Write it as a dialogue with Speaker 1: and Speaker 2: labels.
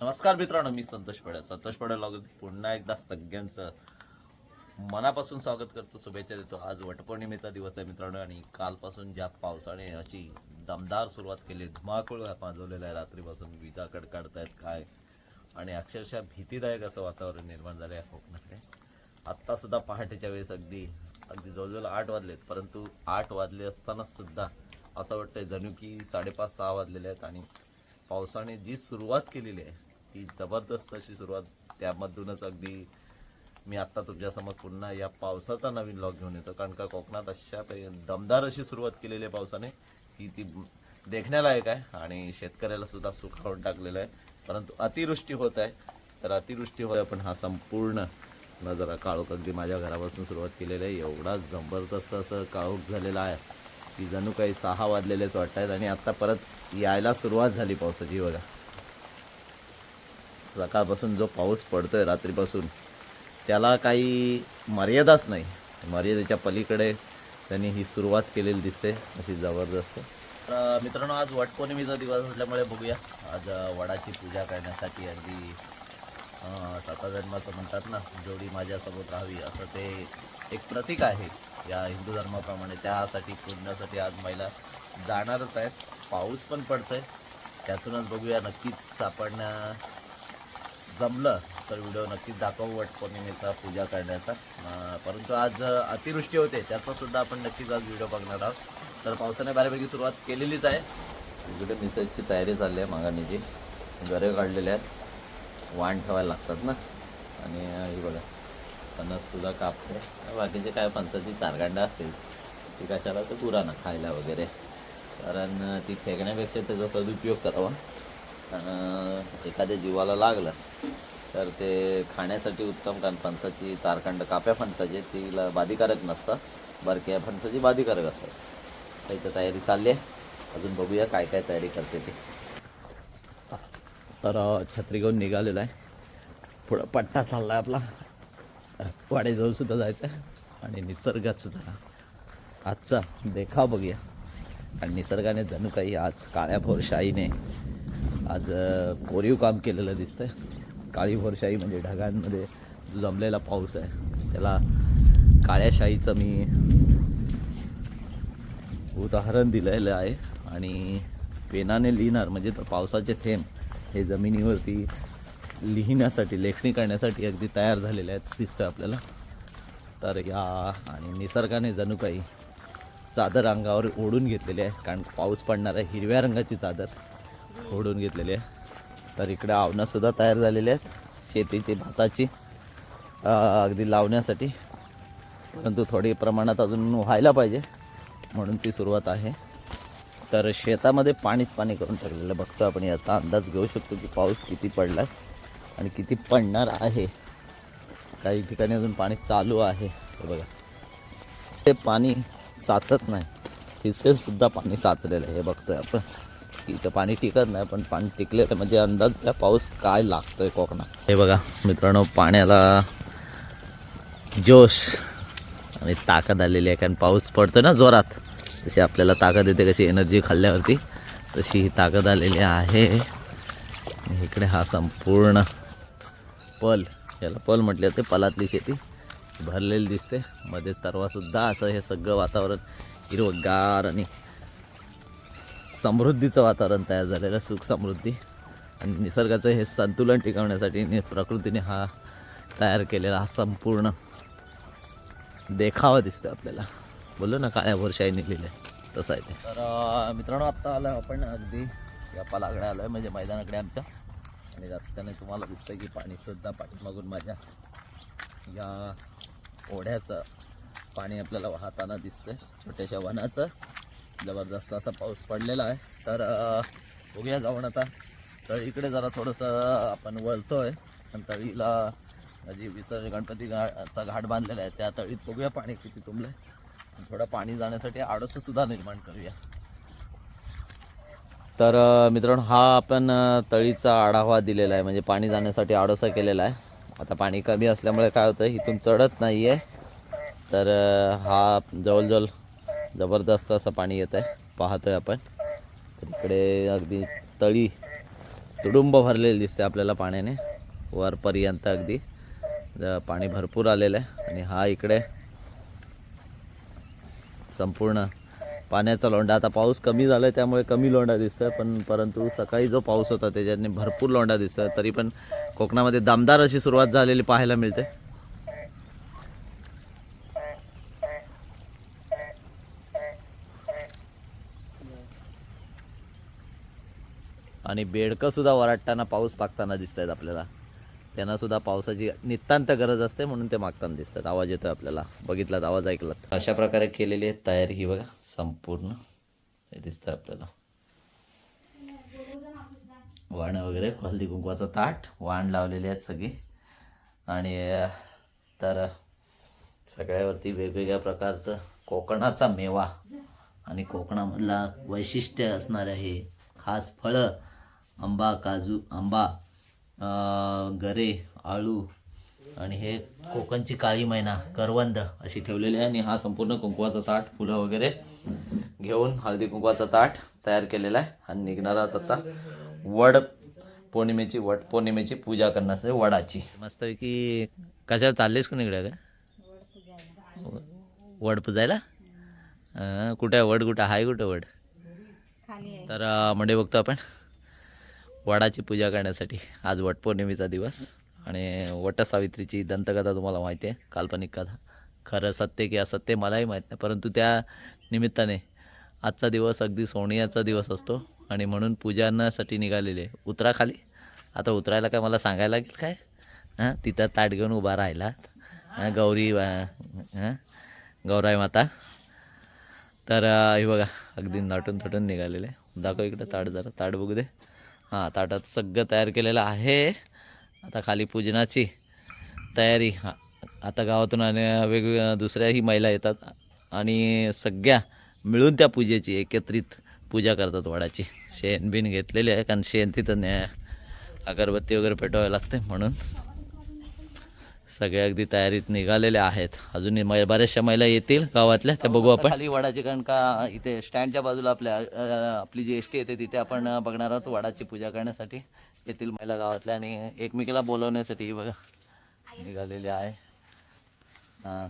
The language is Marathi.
Speaker 1: नमस्कार मित्रांनो मी संतोष पडे. संतोष पडे लॉग पुन्हा एकदा सगळ्यांचं मनापासून स्वागत करतो शुभेच्छा देतो. आज वटपौर्णिमेचा दिवस आहे मित्रांनो आणि कालपासून ज्या पावसाने अशी दमदार सुरुवात केली धुमाकूळ माजवलेला आहे रात्रीपासून विजा कडकडतायत काय? आणि अक्षरशः भीतीदायक असं वातावरण निर्माण झालं आहे कोकणाकडे. आत्तासुद्धा पहाटेच्या वेळेस अगदी अगदी जवळजवळ आठ वाजलेत परंतु आठ वाजले असताना सुद्धा असं वाटतंय जणू की साडेपाच सहा वाजलेले आहेत आणि पावसाने जी सुरुवात केलेली आहे ती जबरदस्त अशी सुरुवात त्यामधूनच अगदी मी आत्ता तुमच्यासमोर पुन्हा या पावसाचा नवीन लॉग घेऊन येतो. कारण का कोकणात अशा दमदार अशी सुरुवात केलेली आहे पावसाने. की ती देखण्यालायक आहे आणि शेतकऱ्याला सुद्धा सुखावून टाकलेलं आहे. परंतु अतिवृष्टी होत आहे. तर अतिवृष्टी होत आहे पण हा संपूर्ण नजरा काळोख अगदी माझ्या घरापासून सुरुवात केलेली आहे. एवढा जबरदस्त असं काळोख झालेला आहे की जणू काही सहा वाजलेलेच वाटत आहेत आणि आत्ता परत यायला सुरुवात झाली पावसाची बघा. सकाळपासून जो पाऊस पडतो आहे रात्रीपासून त्याला काही मर्यादाच नाही. मर्यादेच्या पलीकडे त्यांनी ही सुरुवात केलेली दिसते अशी जबरदस्त. तर मित्रांनो आज वटपौर्णिमेचा दिवस असल्यामुळे बघूया. आज वडाची पूजा करण्यासाठी अगदी अं, साता जन्माचं म्हणतात ना जोडी माझ्यासोबत राहावी असं ते एक प्रतीक आहे या हिंदू धर्माप्रमाणे. त्यासाठी पूजण्यासाठी आज महिला जाणारच आहेत. पाऊस पण पडतो आहे त्यातूनच बघूया नक्कीच आपण जमलं तर व्हिडिओ नक्कीच दाखवू वट पौर्णिमेचा पूजा करण्याचा. परंतु आज अतिवृष्टी होते त्याचासुद्धा आपण नक्कीच आज व्हिडिओ बघणार आहोत. तर पावसाने बऱ्यापैकी सुरुवात केलेलीच आहे. इकडे मिसळची तयारी चालली आहे मागाणीची. गरे काढलेले आहेत. वाण ठेवायला लागतात ना. आणि हे बघा फणससुद्धा कापते बाकीचे काय फणसाची चारगांडा असतील ती कशाला तर पुराणा खायला वगैरे. कारण ती फेकण्यापेक्षा त्याचा सदुपयोग करावा. कारण एखाद्या जीवाला लागलं तर ते खाण्यासाठी उत्तम कारण फणसाची चारखंड काप्या फणसाची तिला बाधिकारक नसतात बरक्या फणसाची बाधिकारक असतात. तर इथं तयारी चालली आहे. अजून बघूया काय काय तयारी करते ती. तर छत्री घेऊन निघालेला आहे. पुढं पट्टा चालला आहे आपला. वाडेजवळ सुद्धा जायचं आहे आणि निसर्गाचं जरा. आजचा देखाव बघूया. आणि निसर्गाने जणू काही आज काळ्या भोरशाहीने आज कोरीव काम केलेलं दिसतंय. काळी भोरशाई म्हणजे ढगांमध्ये जो जमलेला पाऊस आहे त्याला काळ्याशाहीचं मी उदाहरण दिलेलं आहे. आणि पेनाने लिहिणार म्हणजे तर पावसाचे थेंब हे जमिनीवरती लिहिण्यासाठी लेखणी करण्यासाठी अगदी तयार झालेले आहेत दिसतं आपल्याला. तर या आणि निसर्गाने जणू काही चादर अंगावर ओढून घेतलेली आहे कारण पाऊस पडणार आहे हिरव्या रंगाची चादर. ओढून घेतलेली आहे. तर इकडे आवणंसुद्धा तयार झालेली आहेत. शेतीची भाताची अगदी लावण्यासाठी. परंतु थोडी प्रमाणात अजून व्हायला पाहिजे म्हणून ती सुरुवात आहे. तर शेतामध्ये पाणीच पाणी करून टाकलेलं बघतो आपण याचा अंदाज घेऊ शकतो की पाऊस किती पडला आहे आणि किती पडणार आहे. काही ठिकाणी अजून पाणी चालू आहे. हे बघा. ते पाणी साचत नाही. तिथेसुद्धा पाणी साचलेलं आहे. हे बघतोय आपण. की इथं पाणी टिकत नाही पण पाणी टिकले तर म्हणजे अंदाज पाऊस काय लागतोय कोकणात? हे बघा मित्रांनो पाण्याला जोश आणि ताकद आलेली आहे कारण पाऊस पडतो ना जोरात. तशी आपल्याला ताकद येते कशी एनर्जी खाल्ल्यावरती तशी ही ताकद आलेली आहे. इकडे हा संपूर्ण पल याला पल म्हटले जाते पलातली शेती. भरलेली दिसते. मध्ये तरवासुद्धा असं हे सगळं वातावरण हिरवगार आणि समृद्धीचं वातावरण तयार झालेलं सुख समृद्धी. आणि निसर्गाचं हे संतुलन टिकवण्यासाठी नि- प्रकृतीने हा तयार केलेला हा संपूर्ण देखावा दिसतो आपल्याला. बोललो ना काळ्या वर्षाई निघलेलं आहे तसं आहे ते. तर मित्रांनो आत्ता आलं आपण अगदी या पलाकडे आलो आहे म्हणजे मैदानाकडे आमच्या. आणि रस्त्याने तुम्हाला दिसतं की पाणीसुद्धा पाठीमागून माझ्या या ओढ्याचं पाणी आपल्याला वाहताना दिसतं छोट्याशा वनाचं. जबरदस्त असा पाऊस पडलेला आहे. तर बघूया जाऊन आता. तळीकडे जरा थोडंसं आपण वळतो आहे आणि तळीला जी विसर्जन गणपती घाटचा घाट बांधलेला आहे त्या तळीत बघूया पाणी किती तुंबलंय. थोडं पाणी जाण्यासाठी आडसंसुद्धा निर्माण करूया. तर मित्रांनो हा आपण तळीचा आढावा दिलेला आहे. म्हणजे पाणी जाण्यासाठी आडोसा केलेला आहे. आता पाणी कमी असल्यामुळे काय होतं इथून चढत नाही आहे तर हा जवळजवळ जबरदस्त असं पाणी येत आहे. पाहतोय आपण. तर इकडे अगदी तळी तुडुंब भरलेली दिसते आपल्याला पाण्याने. वरपर्यंत अगदी पाणी भरपूर आलेलं आहे. आणि हा इकडे संपूर्ण पाण्याचा लोंढा. आता पाऊस कमी झाला आहे त्यामुळे कमी लोंढा आहे पण परंतु सकाळी जो पाऊस होता त्याच्याने भरपूर लोंढा आहे तरी पण कोकणामध्ये दमदार अशी सुरुवात झालेली पाहायला मिळते. आणि बेडकंसुद्धा वराटताना पाऊस पाकताना दिसत आहेत आपल्याला. त्यांना सुद्धा पावसाची नितांत गरज असते म्हणून ते मागताना दिसतात. आवाज येतोय आपल्याला. बघितलात आवाज ऐकलात. अशा प्रकारे केलेली आहे तयारी ही बघा संपूर्ण हे दिसतं आपल्याला. वाण वगैरे हळदी कुंकवाचं ताट वाण लावलेले आहेत सगळी. आणि तर सगळ्यावरती वेगवेगळ्या प्रकारचं कोकणाचा मेवा आणि कोकणामधला वैशिष्ट्य असणारं हे खास फळं आंबा काजू आंबा गरे आळू आणि हे कोकणची काळी मैना करवंद अशी ठेवलेली आहे. आणि हा संपूर्ण कुंकवाचा ताट फुलं वगैरे घेऊन हळदी कुंकवाचा ताट तयार केलेला आहे. आणि निघणारा आता वड पौर्णिमेची वट पौर्णिमेची पूजा करण्यासाठी वडाची. मस्तपैकी कशा चाललेस कोण इकडे? काय वड पुजायला? कुठं आहे? वड कुठं? आहे कुठं वड? तर म्हणजे बघतो आपण. वडाची पूजा करण्यासाठी आज वटपौर्णिमेचा दिवस आणि वटसावित्रीची दंतकथा तुम्हाला माहिती आहे काल्पनिक कथा. खरं सत्य की असत्य मलाही माहीत नाही परंतु त्या निमित्ताने आजचा दिवस अगदी सोनियाचा दिवस असतो आणि म्हणून पूजनासाठी निघालेले उतरा खाली आता उतरायला काय मला सांगायला लागेल काय? हां तिथं ताट घेऊन उभा राहिलात. गौरी हां गौराई माता. तर हे बघा अगदी नटून थटून निघालेले. दाखव इकडं ताट जरा ताट बघू दे. हां ताटात सगळं तयार केलेलं आहे. आता खाली पूजनाची तयारी. हा आता गावातून आणि वेगवेगळ्या दुसऱ्याही महिला येतात आणि सगळ्या मिळून त्या पूजेची एकत्रित पूजा करतात वडाची. शेण बिन घेतलेली आहे कारण शेण तिथं न्या अगरबत्ती वगैरे पेटवावी लागते म्हणून. सगळे अगदी तयारीत निघालेले आहेत. अजूनही मै बऱ्याचशा महिला येतील गावातल्या त्या बघू आपण. खाली वडाची कारण का इथे स्टँडच्या बाजूला आपल्या अ, आपली जी एस टी येते तिथे आपण अ, बघणार आहोत वडाची पूजा करण्यासाठी. येथील महिला गावातल्या आणि एकमेकीला बोलवण्यासाठी बघा निघालेले आहे. हां.